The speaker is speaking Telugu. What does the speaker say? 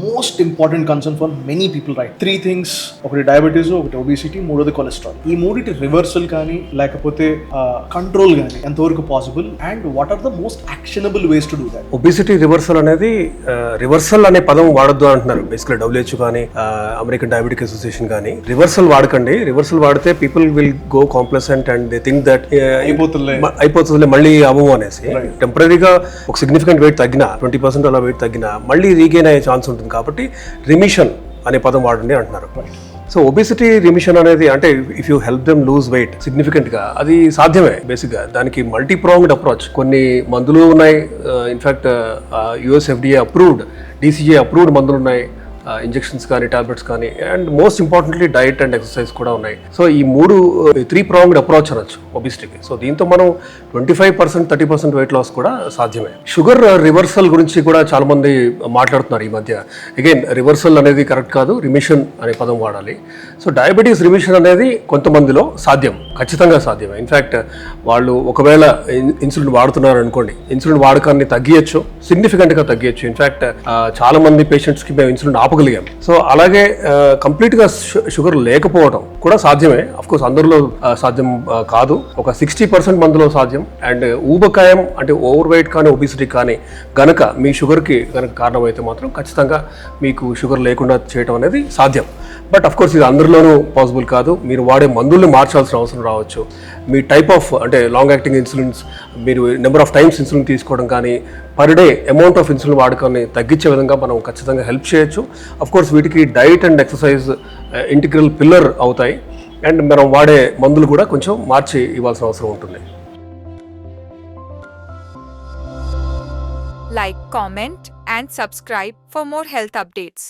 Most important concern for many people right three things ఒకటి డయాబెటీస్ ఒకటి ఒబిసిటీ మూడోది కొలెస్ట్రాల్ ఈ మూడిటి రివర్సల్ కానీ లేకపోతే కంట్రోల్ కానీ ఎంతవరకు possible and what are the most actionable ways to do that obesity reversal అనేది రివర్సల్ అనే పదం వాడొద్దు అంటున్నారు. బేసిక్లీ డబ్ల్యూహెచ్ కానీ అమెరికన్ డయాబెటిక్ అసోసియేషన్ కానీ. రివర్సల్ వాడకండి. రివర్సల్ వాడితే people will go complacent and they think that అయిపోతుందిలే. అయిపోతుంది మళ్ళీ అవ్వము అనేసి. టెంపరీగా ఒక సిగ్నిఫికెంట్ వెయిట్ తగ్గిన ట్వంటీ పర్సెంట్ అలా వెయిట్ తగ్గినా మళ్ళీ రీగెయిన్ అయ్యే ఛాన్స్ ఉంటుంది. కాబట్టి రిమిషన్ అనే పదం వాడండి అంటున్నారు. సో ఒబిసిటీ రిమిషన్ అనేది అంటే if you help them lose weight సిగ్నిఫికెంట్గా అది సాధ్యమే బేసిక్గా దానికి మల్టీ ప్రాంగ్డ్ అప్రోచ్ కొన్ని మందులు ఉన్నాయి. In fact US FDA approved DCGI approved మందులు ఉన్నాయి. ఇంజెక్షన్స్ కానీ టాబ్లెట్స్ కానీ and most importantly diet and exercise కూడా ఉన్నాయి. సో ఈ మూడు త్రీ ప్రాంగ్డ్ అప్రోచ్ అనొచ్చు ఒబిసిటీకి సో దీంతో మనం twenty five percent thirty percent weight loss కూడా సాధ్యమే. షుగర్ రివర్సల్ గురించి కూడా చాలా మంది మాట్లాడుతున్నారు ఈ మధ్య. అగైన్ రివర్సల్ అనేది కరెక్ట్ కాదు రిమిషన్ అనే పదం వాడాలి. సో డయాబెటీస్ రిమిషన్ అనేది కొంతమందిలో సాధ్యం ఖచ్చితంగా సాధ్యమే. ఇన్ఫ్యాక్ట్ వాళ్ళు ఒకవేళ ఇన్సులిన్ వాడుతున్నారు అనుకోండి ఇన్సులిన్ వాడకాన్ని తగ్గించచ్చు సిగ్నిఫికెంట్గా తగ్గించచ్చు ఇన్ఫ్యాక్ట్ చాలా మంది పేషెంట్స్కి మేము ఇన్సులిన్ ఆపగలిగాం సో అలాగే కంప్లీట్గా షుగర్ లేకపోవడం కూడా సాధ్యమే. అఫ్ కోర్స్ అందరిలో సాధ్యం కాదు. ఒక సిక్స్టీ పర్సెంట్ మందిలో సాధ్యం. అండ్ ఊబకాయం అంటే ఓవర్ వెయిట్ కానీ ఒబిసిటీ కానీ గనక మీ షుగర్కి కనుక కారణమైతే మాత్రం ఖచ్చితంగా మీకు షుగర్ లేకుండా చేయడం అనేది సాధ్యం. బట్ అఫ్ కోర్స్ ఇది అందరిలోనూ పాసిబుల్ కాదు. మీరు వాడే మందుల్ని మార్చాల్సిన అవసరం రావచ్చు. మీ టైప్ ఆఫ్ అంటే లాంగ్ యాక్టింగ్ ఇన్సులిన్స్ మీరు నెంబర్ ఆఫ్ టైమ్స్ ఇన్సులిన్ తీసుకోవడం కానీ per day amount of insulin వాడకాన్ని తగ్గించే విధంగా మనం ఖచ్చితంగా హెల్ప్ చేయొచ్చు. అఫ్ కోర్స్ వీటికి diet and exercise integral pillar అవుతాయి. అండ్ మనం వాడే మందులు కూడా కొంచెం మార్చి ఇవ్వాల్సిన అవసరం ఉంటుంది. Like comment and subscribe for more health updates